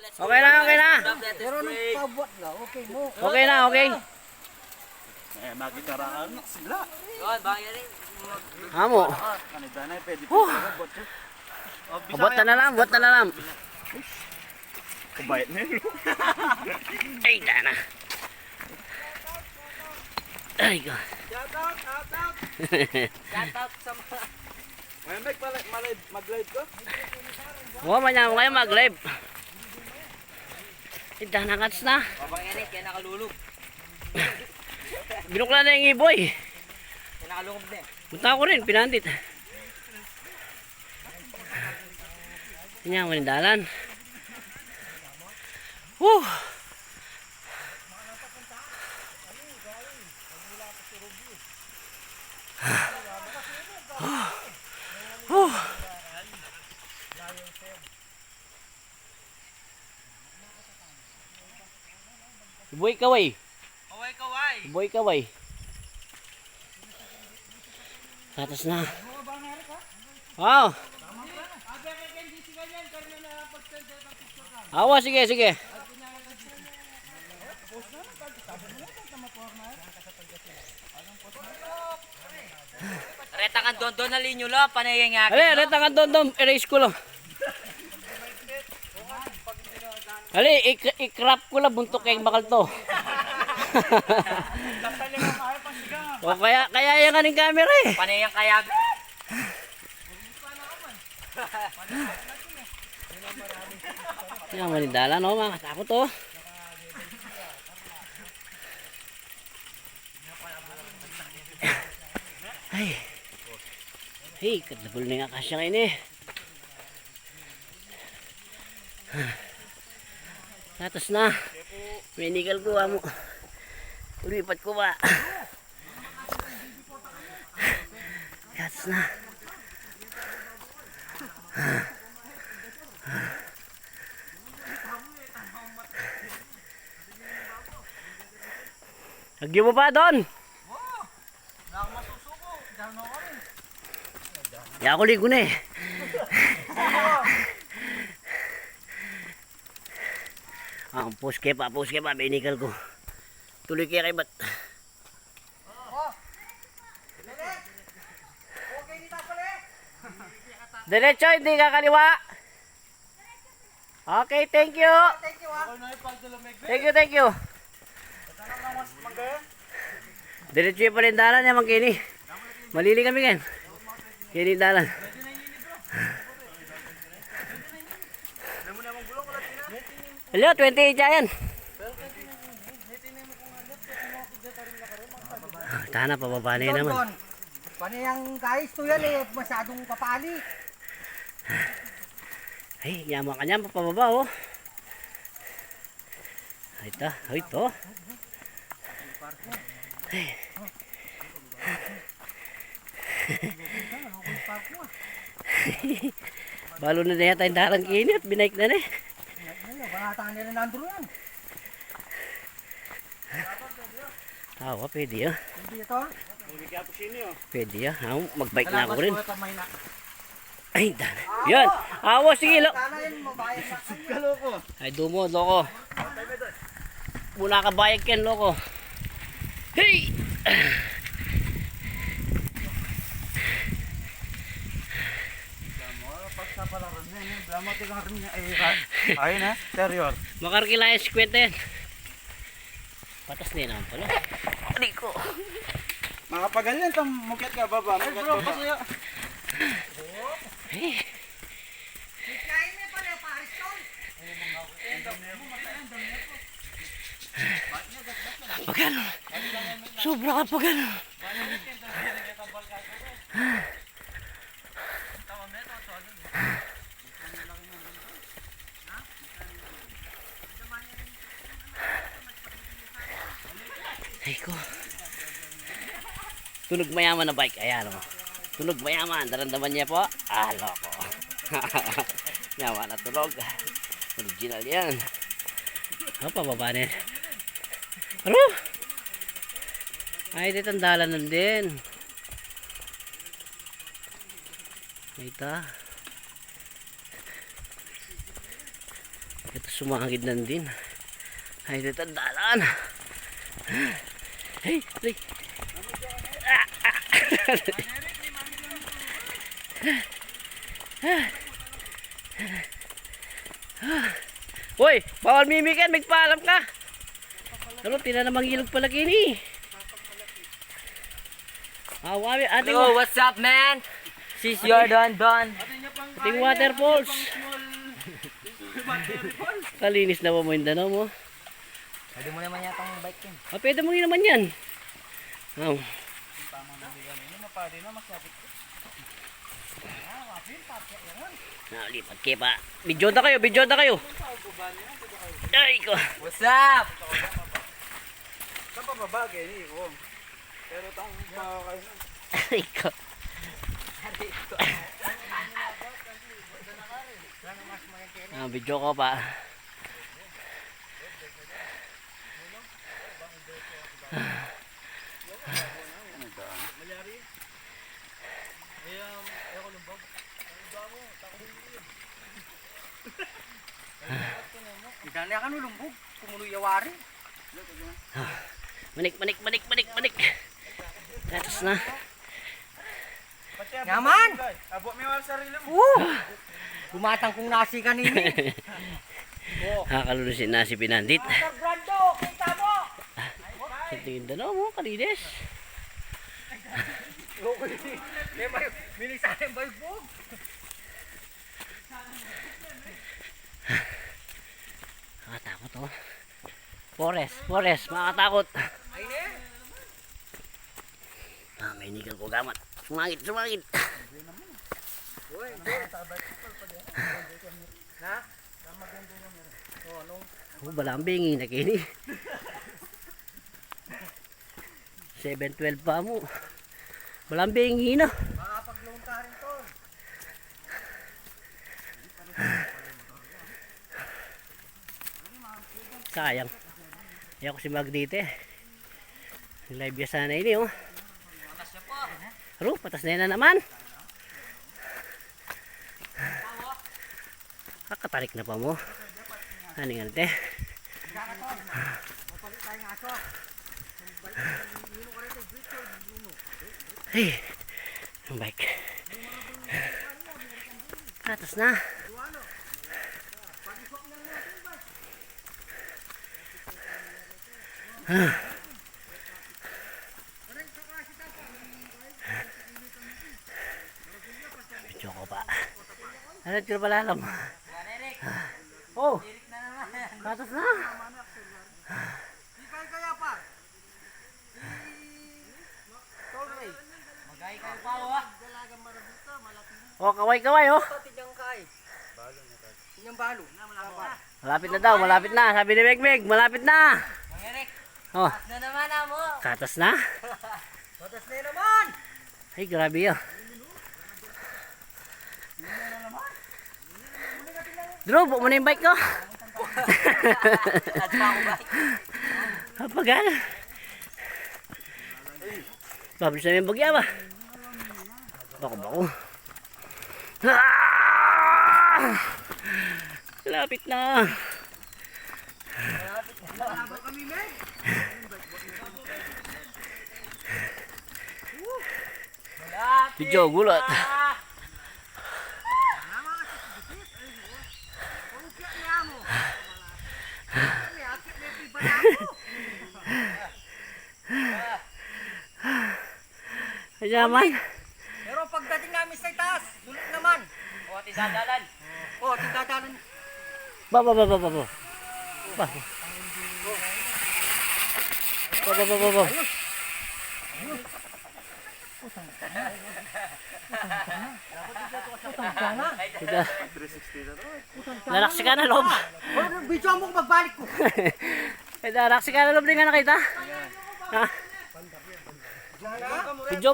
Okay na, okay na. Pero nung pabuat na, okay mo. Okay na, okay. Eh, magitaraan sila. Yun, bakit yan eh. Amo. Kanita na, pwede. Oh, Abot na lang, abot na lang. Kubayat na yun. Ay, dana. Ay, ko. Shout out, shout out. Shout out sa mga... Mag mag-live ko. Huwag man niya kayo mag-live. Ay, dana kats na. Yan eh, kaya nakalulog. Binukla na yung iboy. Kaya nakalungog na eh. Punta ko rin, pinandit. Kanya, manindalan. Woo! Woo! Boy kaway. Kaway, kaway. Boy kaway. Tatas na. Wow. Awa, sige, sige. Reta kan doon doon na linyo lo, panay nga. Ali, reta ka doon doon, erase ko lang. Ali, ik ikrap ko lang, buntok kayong bakal to. o kaya, kaya yung kaning camera eh. Panay ang kayag. Yan, manindala no, mga katakot to. Ay. Hey, kadabol na nga kasya ngayon eh. Tatas na. Minigal ko mo. Ulipat ko ba? Tatas na. Lagyan mo pa doon. Ya ako ligo na eh. Ah, puske pa, puske pa, binikal ko. Tuloy kaya kay bat. Diretso, hindi ka kaliwa. Okay, thank you. Thank you, thank you. Diretso yung palindalan niya, magkini. Malili kami kan. Kini dalan. Hello, 28 yan. Ah, Tana, pababa na yun naman. Panayang guys to yan eh, masyadong kapali. Ay, yaman ka niyan, papababa oh. Ito, ito. Ay. Balo na na yata yung darang kini at binaik na na eh. Banata nila nandro yan. Awa, pwede ah. Hindi ito. Pwede ah. Ah, Mag-bike na ako rin. Ay, dana. Yan. Awa, sige. Lo. Yan. Ay, dumo, loko. Muna ka bayag ken, loko. Hey! Pagsapalaran na yun. Drama tigang rin niya. Ay, ayun ha. Serior. Makarkilayas kwenten. Patas na yun pala. Ali ko. Mga pagalyan, tam mukyat ka baba. Ay bro, pasaya. Hey! Kain na pala, Paris John. Pagano? Sobra ka pagano. Ay ko. Tunog mayaman na bike. Ayan o. Tunog mayaman. Darandaman niya po. Ah, loko. Yaman na tunog. Original yan. Oh, pababa na yan. Ano? Ay, dito ang dalanan din. Ito. Ito sumangid nan din. Ay, dito ang dalan. Hey, hey. Ah, ah. Hoy, bawal mimikan, magpaalam ka. Ano, tina namang ilog pala kini. Ah, wami, ating, Hello, what's up, man? Sis Jordan Don. ating waterfalls. Kalinis na ba mo yung danaw mo? Pwede mo naman yata ang bike yun. Ah, pwede mo naman yan. Oh. Nalipat kayo pa. Bidyo na kayo, bidyo na kayo. Ay ko. What's up? Saan pa babagay ni Iwong? Pero tang makakain. Ay ko. Ah, bidyo ko pa. Dali ka nulumbog. Kumuloy yawari. Manik, manik, manik, manik, manik. Tapos na. Yaman! Abot mo yung sarili mo. Woo! Gumatang kong nasi kanini. Nakakalunod si Nasi Pinandit. Sir Brando, kita mo! Sa tingin dalaw mo. May may milisan yung balbog. Nakatakot oh. Forest, forest, ne. Ah, may nigal ko gamat. Sumangit, sumangit. Oh, balambing, na kini. 712 pa mo. Balambing, hina. Makapag-loan ka rin Sayang. Ayaw si Magdite. Live ya sana ini oh. Aro, patas na na naman. Kakatarik na pa mo. Ano nga te? Ay, ang bike. Patas na. Medyo ko pa. Ano ko pala alam? Oh, patas na. Oh. Kaway-kaway oh. Malapit na daw, malapit na. Sabi ni Megmeg, malapit na. Mang Eric, Oh, na naman ah mo. katas na. Patas na naman. Ay, grabe yun. Drew, buo mo na yung bike ko. At pa ako bike. Kapagal. Pabilis na yung bagya ba? Bako, bako. Ah! Lapit na. Video, gulot. Kayaman. Pero pagdating namin sa itaas, sulit naman. O, ati dadalan. Oh, tigdadalan. Ba, ba, ba, ba, ba, ba. Ba. Ba, ba, ba, ba. Naraksi ka na loob. Oh, video mo magbalik ko. Naraksi ka na loob din nga nakita. Ha? Video